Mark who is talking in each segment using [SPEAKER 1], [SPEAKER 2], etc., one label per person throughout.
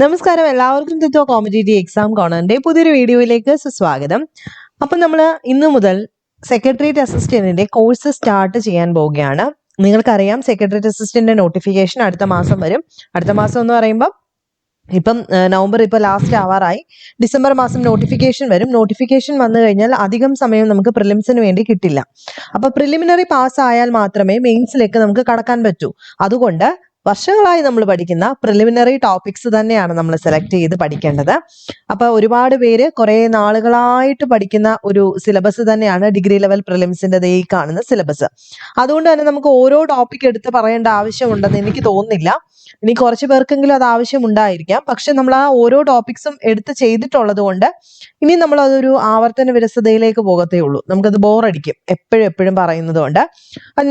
[SPEAKER 1] നമസ്കാരം. എല്ലാവർക്കും തത്വ competitive exam കോണറിന്റെ പുതിയൊരു വീഡിയോയിലേക്ക് സുസ്വാഗതം. അപ്പം നമ്മൾ ഇന്നു മുതൽ സെക്രട്ടേറിയറ്റ് അസിസ്റ്റന്റിന്റെ കോഴ്സ് സ്റ്റാർട്ട് ചെയ്യാൻ പോവുകയാണ്. നിങ്ങൾക്കറിയാം സെക്രട്ടേറിയറ്റ് അസിസ്റ്റന്റിന്റെ നോട്ടിഫിക്കേഷൻ അടുത്ത മാസം വരും. അടുത്ത മാസം എന്ന് പറയുമ്പോൾ ഇപ്പം നവംബർ ഇപ്പോൾ ലാസ്റ്റ് ആവാറായി ഡിസംബർ മാസം നോട്ടിഫിക്കേഷൻ വരും. നോട്ടിഫിക്കേഷൻ വന്നു കഴിഞ്ഞാൽ അധികം സമയം നമുക്ക് പ്രിലിംസിന് വേണ്ടി കിട്ടില്ല. അപ്പൊ പ്രിലിമിനറി പാസ് ആയാൽ മാത്രമേ മെയിൻസിലേക്ക് നമുക്ക് കടക്കാൻ പറ്റൂ. അതുകൊണ്ട് വർഷങ്ങളായി നമ്മൾ പഠിക്കുന്ന പ്രിലിമിനറി ടോപ്പിക്സ് തന്നെയാണ് നമ്മൾ സെലക്ട് ചെയ്ത് പഠിക്കേണ്ടത്. അപ്പൊ ഒരുപാട് പേര് കുറെ നാളുകളായിട്ട് പഠിക്കുന്ന ഒരു സിലബസ് തന്നെയാണ് ഡിഗ്രി ലെവൽ പ്രിലിംസിന്റെ ഈ കാണുന്ന സിലബസ് അതുകൊണ്ട് തന്നെ നമുക്ക് ഓരോ ടോപ്പിക് എടുത്ത് പറയേണ്ട ആവശ്യമുണ്ടെന്ന് എനിക്ക് തോന്നുന്നില്ല. ഇനി കുറച്ച് പേർക്കെങ്കിലും അത് ആവശ്യമുണ്ടായിരിക്കാം. പക്ഷെ നമ്മൾ ആ ഓരോ ടോപ്പിക്സും എടുത്ത് ചെയ്തിട്ടുള്ളത് കൊണ്ട് ഇനി നമ്മൾ അതൊരു ആവർത്തന വിരസതയിലേക്ക് പോകത്തേ ഉള്ളൂ. നമുക്കത് ബോറടിക്കും എപ്പോഴും എപ്പോഴും പറയുന്നത് കൊണ്ട്.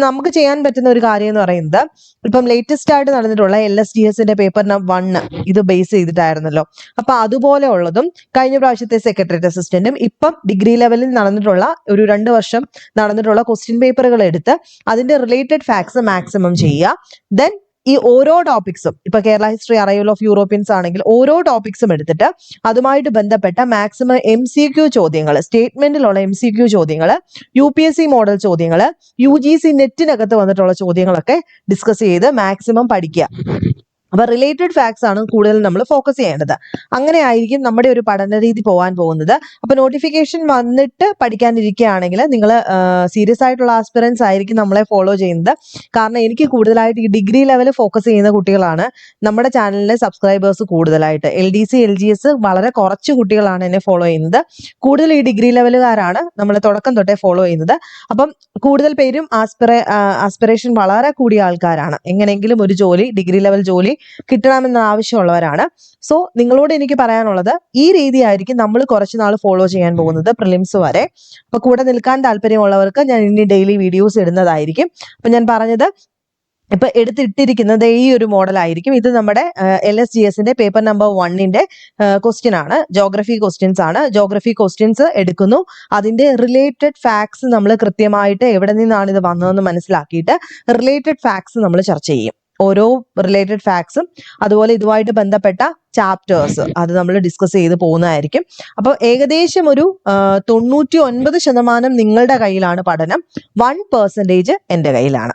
[SPEAKER 1] നമുക്ക് ചെയ്യാൻ പറ്റുന്ന ഒരു കാര്യം എന്ന് പറയുന്നത് ഇപ്പം ലേറ്റസ്റ്റ് ആയിട്ട് നടന്നിട്ടുള്ള എൽ എസ് ഡി എസിന്റെ പേപ്പർ വണ്ണ് ഇത് ബേസ് ചെയ്തിട്ടായിരുന്നല്ലോ. അപ്പൊ അതുപോലെ ഉള്ളതും കഴിഞ്ഞ പ്രാവശ്യത്തെ സെക്രട്ടറിയേറ്റ് അസിസ്റ്റന്റും ഇപ്പം ഡിഗ്രി ലെവലിൽ നടന്നിട്ടുള്ള ഒരു രണ്ട് വർഷം നടന്നിട്ടുള്ള ക്വസ്റ്റ്യൻ പേപ്പറുകൾ എടുത്ത് അതിന്റെ റിലേറ്റഡ് ഫാക്ട്സ് മാക്സിമം ചെയ്യുക. ദെൻ ഈ ഓരോ ടോപ്പിക്സും ഇപ്പൊ Kerala history arrival of Europeans ആണെങ്കിൽ ഓരോ ടോപ്പിക്സും എടുത്തിട്ട് അതുമായിട്ട് ബന്ധപ്പെട്ട മാക്സിമം എം സി ക്യു ചോദ്യങ്ങൾ സ്റ്റേറ്റ്മെന്റിലുള്ള എം സി ക്യു ചോദ്യങ്ങൾ U P S C model ചോദ്യങ്ങൾ യു ജി സി നെറ്റിനകത്ത് വന്നിട്ടുള്ള ചോദ്യങ്ങളൊക്കെ ഡിസ്കസ് ചെയ്ത് മാക്സിമം പഠിക്കുക. അപ്പൊ റിലേറ്റഡ് ഫാക്ട്സ് ആണ് കൂടുതൽ നമ്മൾ ഫോക്കസ് ചെയ്യേണ്ടത്. അങ്ങനെ ആയിരിക്കും നമ്മുടെ ഒരു പഠന രീതി പോകാൻ പോകുന്നത്. അപ്പൊ നോട്ടിഫിക്കേഷൻ വന്നിട്ട് പഠിക്കാനിരിക്കുകയാണെങ്കിൽ നിങ്ങൾ സീരിയസ് ആയിട്ടുള്ള ആസ്പിറൻസ് ആയിരിക്കും നമ്മളെ ഫോളോ ചെയ്യുന്നത്. കാരണം എനിക്ക് കൂടുതലായിട്ട് ഈ ഡിഗ്രി ലെവൽ ഫോക്കസ് ചെയ്യുന്ന കുട്ടികളാണ് നമ്മുടെ ചാനലിലെ സബ്സ്ക്രൈബേഴ്സ് കൂടുതലായിട്ട്. L D C L G S വളരെ കുറച്ച് കുട്ടികളാണ് എന്നെ ഫോളോ ചെയ്യുന്നത്. കൂടുതൽ ഈ ഡിഗ്രി ലെവലുകാരാണ് നമ്മൾ തുടക്കം തൊട്ടേ ഫോളോ ചെയ്യുന്നത്. അപ്പം കൂടുതൽ പേരും ആസ്പിറേ ആസ്പിറേഷൻ വളരെ കൂടിയ ആൾക്കാരാണ്. എങ്ങനെയെങ്കിലും ഒരു ജോലി ഡിഗ്രി ലെവൽ ജോലി കിട്ടണമെന്ന ആവശ്യമുള്ളവരാണ്. സോ നിങ്ങളോട് എനിക്ക് പറയാനുള്ളത് ഈ രീതിയായിരിക്കും നമ്മൾ കുറച്ച് നാൾ ഫോളോ ചെയ്യാൻ പോകുന്നത് പ്രിലിംസ് വരെ. അപ്പൊ കൂടെ നിൽക്കാൻ താല്പര്യമുള്ളവർക്ക് ഞാൻ ഇനി ഡെയിലി വീഡിയോസ് ഇടുന്നതായിരിക്കും. അപ്പൊ ഞാൻ പറഞ്ഞത് ഇപ്പൊ എടുത്തിട്ടിരിക്കുന്നത് ഈ ഒരു മോഡൽ ആയിരിക്കും. ഇത് നമ്മുടെ എൽ എസ് ജി എസിന്റെ പേപ്പർ നമ്പർ വണ്ണിന്റെ ക്വസ്റ്റ്യൻ ആണ്. ജോഗ്രഫി ക്വസ്റ്റ്യൻസ് ആണ്. ജോഗ്രഫി ക്വസ്റ്റ്യൻസ് എടുക്കുന്നു. അതിന്റെ റിലേറ്റഡ് ഫാക്ട്സ് നമ്മൾ കൃത്യമായിട്ട് എവിടെ നിന്നാണ് ഇത് വന്നതെന്ന് മനസ്സിലാക്കിയിട്ട് റിലേറ്റഡ് ഫാക്ട്സ് നമ്മൾ ചർച്ച ചെയ്യും. ഓരോ റിലേറ്റഡ് ഫാക്ട്സും അതുപോലെ ഇതുമായിട്ട് ബന്ധപ്പെട്ട ചാപ്റ്റേഴ്സ് അത് നമ്മൾ ഡിസ്കസ് ചെയ്ത് പോകുന്നതായിരിക്കും. അപ്പോൾ ഏകദേശം ഒരു തൊണ്ണൂറ്റി ഒൻപത് ശതമാനം നിങ്ങളുടെ കയ്യിലാണ് പഠനം. വൺ പെർസെന്റേജ് എന്റെ കയ്യിലാണ്.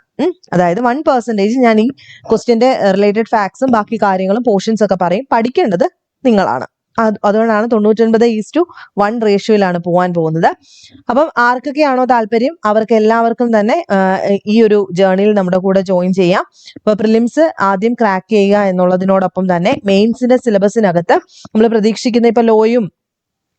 [SPEAKER 1] അതായത് വൺ പെർസെന്റേജ് ഞാൻ ഈ ക്വസ്റ്റ്യന്റെ റിലേറ്റഡ് ഫാക്ട്സും ബാക്കി കാര്യങ്ങളും പോർഷൻസ് ഒക്കെ പറയും. പഠിക്കേണ്ടത് നിങ്ങളാണ്. അതുകൊണ്ടാണ് തൊണ്ണൂറ്റൊൻപത് ഈസ് ടു വൺ റേഷ്യോയിലാണ് പോകാൻ പോകുന്നത്. അപ്പം ആർക്കൊക്കെയാണോ താല്പര്യം? അവർക്ക് എല്ലാവർക്കും തന്നെ ഈ ഒരു ജേർണിയിൽ നമ്മുടെ കൂടെ ജോയിൻ ചെയ്യാം. ഇപ്പൊ പ്രിലിംസ് ആദ്യം ക്രാക്ക് ചെയ്യുക എന്നുള്ളതിനോടൊപ്പം തന്നെ മെയിൻസിന്റെ സിലബസിനകത്ത് നമ്മൾ പ്രതീക്ഷിക്കുന്ന ഇപ്പൊ ലോയും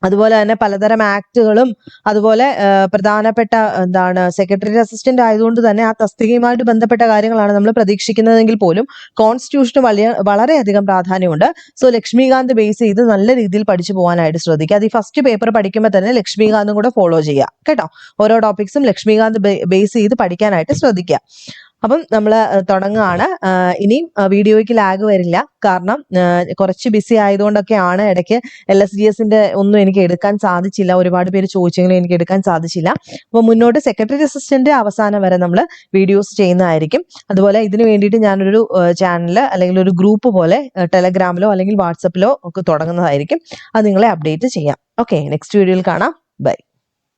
[SPEAKER 1] അതുപോലെ തന്നെ പലതരം ആക്ടുകളും അതുപോലെ പ്രധാനപ്പെട്ട എന്താണ് സെക്രട്ടറി അസിസ്റ്റന്റ് ആയതുകൊണ്ട് തന്നെ ആ തസ്തികയുമായിട്ട് ബന്ധപ്പെട്ട കാര്യങ്ങളാണ് നമ്മൾ പ്രതീക്ഷിക്കുന്നതെങ്കിൽ പോലും കോൺസ്റ്റിറ്റ്യൂഷന് വലിയ വളരെയധികം പ്രാധാന്യമുണ്ട്. സോ ലക്ഷ്മികാന്ത് ബേസ് ചെയ്ത് നല്ല രീതിയിൽ പഠിച്ചു പോകാനായിട്ട് ശ്രദ്ധിക്കുക. അത് ഈ ഫസ്റ്റ് പേപ്പർ പഠിക്കുമ്പോൾ തന്നെ ലക്ഷ്മികാന്തും കൂടെ ഫോളോ ചെയ്യുക. കേട്ടോ? ഓരോ ടോപ്പിക്സും ലക്ഷ്മികാന്ത് ബേസ് ചെയ്ത് പഠിക്കാനായിട്ട് ശ്രദ്ധിക്കുക. അപ്പം നമ്മൾ തുടങ്ങുകയാണ് ഇനിയും വീഡിയോയ്ക്ക് ലാഗ് വരില്ല. കാരണം കുറച്ച് ബിസി ആയതുകൊണ്ടൊക്കെയാണ് ഇടയ്ക്ക് എൽ എസ് ഡി എസിന്റെ ഒന്നും എനിക്ക് എടുക്കാൻ സാധിച്ചില്ല. ഒരുപാട് പേര് ചോദിച്ചെങ്കിലും എനിക്ക് എടുക്കാൻ സാധിച്ചില്ല. അപ്പോൾ മുന്നോട്ട് സെക്രട്ടറി അസിസ്റ്റന്റ് അവസാനം വരെ നമ്മൾ വീഡിയോസ് ചെയ്യുന്നതായിരിക്കും. അതുപോലെ ഇതിനു വേണ്ടിയിട്ട് ഞാനൊരു ചാനൽ അല്ലെങ്കിൽ ഒരു ഗ്രൂപ്പ് പോലെ ടെലഗ്രാമിലോ അല്ലെങ്കിൽ വാട്സപ്പിലോ ഒക്കെ തുടങ്ങുന്നതായിരിക്കും. അത് നിങ്ങളെ അപ്ഡേറ്റ് ചെയ്യാം. ഓക്കെ നെക്സ്റ്റ് വീഡിയോയിൽ കാണാം. ബൈ